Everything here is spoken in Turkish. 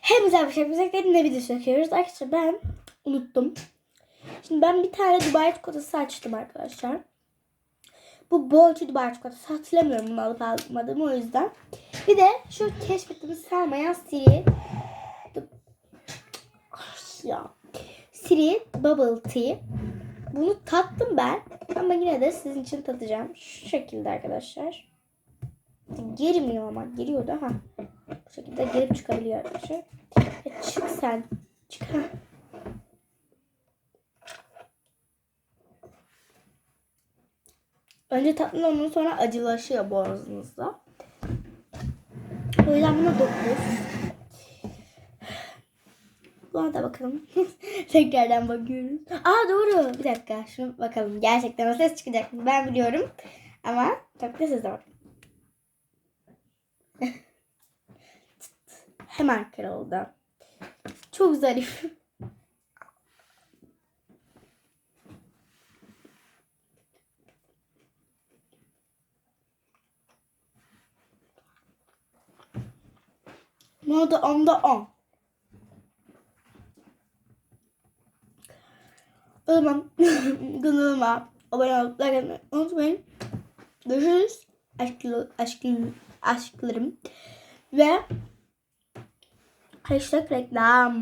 Hepimize arkadaşlar bize ne video çekiyoruz. Arkadaşlar ben unuttum. Şimdi ben bir tane Dubai çikolatası açtım arkadaşlar. Bu bolcu Dubai çikolatası. Hatırlamıyorum bunu alıp almadığımı o yüzden. Bir de şu keşfettiğimiz sarmayan Siri. Ya. Siri Bubble Tea. Bunu tattım ben. Ama yine de sizin için tatacağım. Şu şekilde arkadaşlar. Girmiyor ama. Giriyordu ha. Şekilde girip çıkabiliyor arkadaşlar. Ya çık sen. Çık. Önce tatlı ondan sonra acılaşıyor boğazınızda. O yüzden buna 9. Buna da bakalım. Tekrardan bakıyoruz. Aa doğru. Bir dakika. Şunu bakalım. Gerçekten o ses çıkacak mı? Ben biliyorum. Ama çok da siz. Hemen kırıldı. Çok zarif. Oldu? Onda on. O zaman kanalıma abone olup like unutmayın. Görüşürüz. Aşklı, aşklı, aşklarım. Ve hashtag reklam.